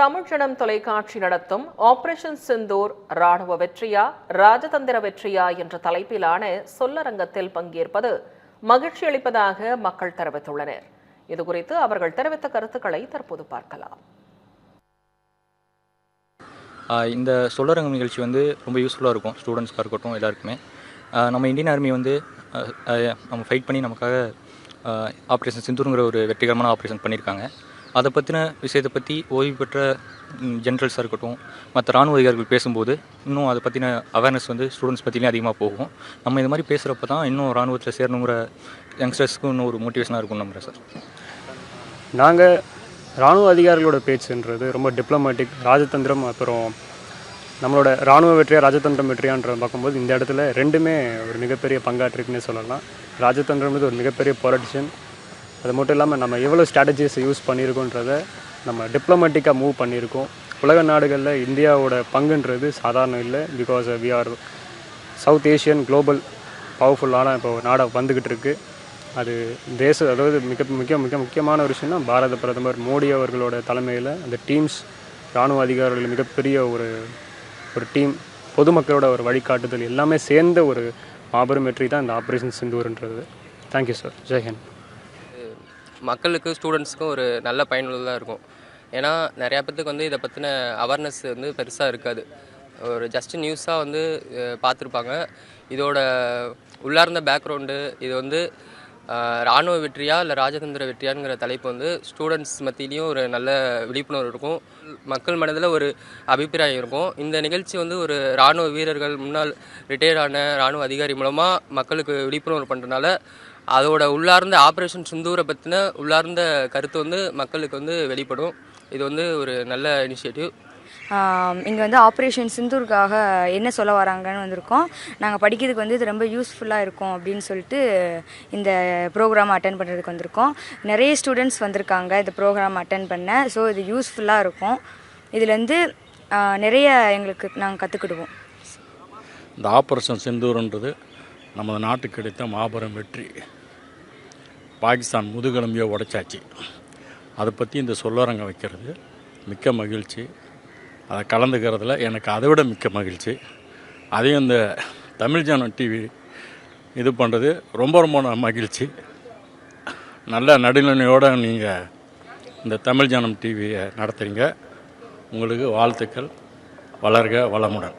தமிழ்ஜனம் தொலைக்காட்சி நடத்தும் ஆபரேஷன் சிந்தூர் ராணுவ வெற்றியா ராஜதந்திர வெற்றியா என்ற தலைப்பிலான சொல்லரங்கத்தில் பங்கேற்பது மகிழ்ச்சி அளிப்பதாக மக்கள் தெரிவித்துள்ளனர். இதுகுறித்து அவர்கள் தெரிவித்த கருத்துக்களை தற்போது பார்க்கலாம். இந்த சொல்லரங்கம் நிகழ்ச்சி வந்து ரொம்ப யூஸ்ஃபுல்லாக இருக்கும் ஸ்டூடெண்ட்ஸ்க்காக இருக்கட்டும் எல்லாருக்குமே. நம்ம இந்தியன் ஆர்மி வந்து நம்ம ஃபைட் பண்ணி நமக்காக ஆப்ரேஷன் சிந்தூருங்கிற ஒரு வெற்றிகரமான ஆப்ரேஷன் பண்ணியிருக்காங்க அதை பற்றின விஷயத்தை பற்றி ஓய்வு பெற்ற ஜென்ரல்ஸாக இருக்கட்டும் மற்ற ராணுவ அதிகாரிகள் பேசும்போது இன்னும் அதை பற்றின அவேர்னஸ் வந்து ஸ்டூடெண்ட்ஸ் பற்றிலையும் அதிகமாக போகும். நம்ம இது மாதிரி பேசுகிறப்ப தான் இன்னும் ராணுவத்தில் சேரணுங்கிற யங்ஸ்டர்ஸ்க்கு இன்னும் ஒரு மோட்டிவேஷனாக இருக்கும் நம்புகிறேன் சார் நாங்கள் இராணுவ அதிகாரிகளோட பேச்சுன்றது ரொம்ப டிப்ளமேட்டிக் ராஜதந்திரம் அப்புறம் நம்மளோட இராணுவ வெற்றியா ராஜதந்திரம் வெற்றியான்ற பார்க்கும்போது இந்த இடத்துல ரெண்டுமே ஒரு மிகப்பெரிய பங்காற்றிருக்குன்னே சொல்லலாம். ராஜதந்திரம்ன்றது ஒரு மிகப்பெரிய பொலிட்டிஷியன் அது மட்டும் இல்லாமல் நம்ம எவ்வளோ ஸ்ட்ராட்டஜிஸை யூஸ் பண்ணியிருக்கோன்றத நம்ம டிப்ளமேட்டிக்காக மூவ் பண்ணியிருக்கோம். உலக நாடுகளில் இந்தியாவோட பங்குன்றது சாதாரணம் இல்லை. Because we are south Asian global பவர்ஃபுல்லான இப்போ நாடாக வந்துக்கிட்டு இருக்குது அது தேச அதாவது மிக மிக மிக முக்கியமான ஒரு விஷயம்னா பாரத பிரதமர் மோடி அவர்களோட தலைமையில் அந்த டீம்ஸ் இராணுவ அதிகாரிகள் மிகப்பெரிய ஒரு ஒரு டீம் பொதுமக்களோட ஒரு வழிகாட்டுதல் எல்லாமே சேர்ந்த ஒரு மாபெரும் வெற்றி தான் இந்த ஆப்ரேஷன் சிந்தூர்ன்றது தேங்க்யூ சார் ஜெய்ஹிந்த் மக்களுக்கு ஸ்டூடெண்ட்ஸ்க்கும் ஒரு நல்ல பயனுள்ளதாக இருக்கும். ஏன்னா நிறையா பேத்துக்கு வந்து இதை பற்றின அவேர்னஸ் வந்து பெருசாக இருக்காது. ஒரு ஜஸ்ட் நியூஸாக வந்து பார்த்துருப்பாங்க. இதோட உள்ளார்ந்த பேக்ரவுண்டு இது வந்து இராணுவ ராணுவ வெற்றியா இல்லை ராஜதந்திர வெற்றியாங்கிற தலைப்பு வந்து ஸ்டூடெண்ட்ஸ் மத்தியிலையும் ஒரு நல்ல விழிப்புணர்வு இருக்கும். மக்கள் மனதில் ஒரு அபிப்பிராயம் இருக்கும். இந்த நிகழ்ச்சி வந்து ஒரு ராணுவ வீரர்கள் முன்னாள் ரிட்டையர்டான ஆன ராணுவ அதிகாரி மூலமாக மக்களுக்கு விழிப்புணர்வு பண்ணுறதுனால அதோட உள்ளார்ந்த ஆப்ரேஷன் சிந்தூரை பற்றின உள்ளார்ந்த கருத்து வந்து மக்களுக்கு வந்து வெளிப்படும். இது வந்து ஒரு நல்ல இனிஷியேட்டிவ் இங்கே வந்து ஆப்ரேஷன் சிந்தூருக்காக என்ன சொல்ல வராங்கன்னு வந்திருக்கோம். நாங்கள் படிக்கிறதுக்கு வந்து இது ரொம்ப யூஸ்ஃபுல்லாக இருக்கும் அப்படின்னு சொல்லிட்டு இந்த ப்ரோக்ராம் அட்டன் பண்ணுறதுக்கு வந்திருக்கோம். நிறைய ஸ்டூடெண்ட்ஸ் வந்திருக்காங்க இந்த ப்ரோக்ராம் அட்டன் பண்ண. ஸோ இது யூஸ்ஃபுல்லாக இருக்கும். இதுலேருந்து நிறைய எங்களுக்கு நாங்கள் கற்றுக்கிடுவோம் இந்த ஆப்ரேஷன் சிந்தூர்ன்றது நமது நாட்டுக்கு கிடைத்த மாபெரும் வெற்றி. பாகிஸ்தான் முதுகெலும்பியோ உடைச்சாச்சு. அதை பற்றி இந்த சொல்லரங்கம் வைக்கிறது மிக்க மகிழ்ச்சி. அதை கலந்துக்கிறதுல எனக்கு அதை விட மிக்க மகிழ்ச்சி. அதையும் இந்த தமிழ் ஜனம் டிவி இது பண்ணுறது ரொம்ப ரொம்ப மகிழ்ச்சி. நல்ல நடுநிலையோடு நீங்கள் இந்த தமிழ் ஜனம் டிவியை நடத்துகிறீங்க உங்களுக்கு வாழ்த்துக்கள். வளர்க வளமுடன்.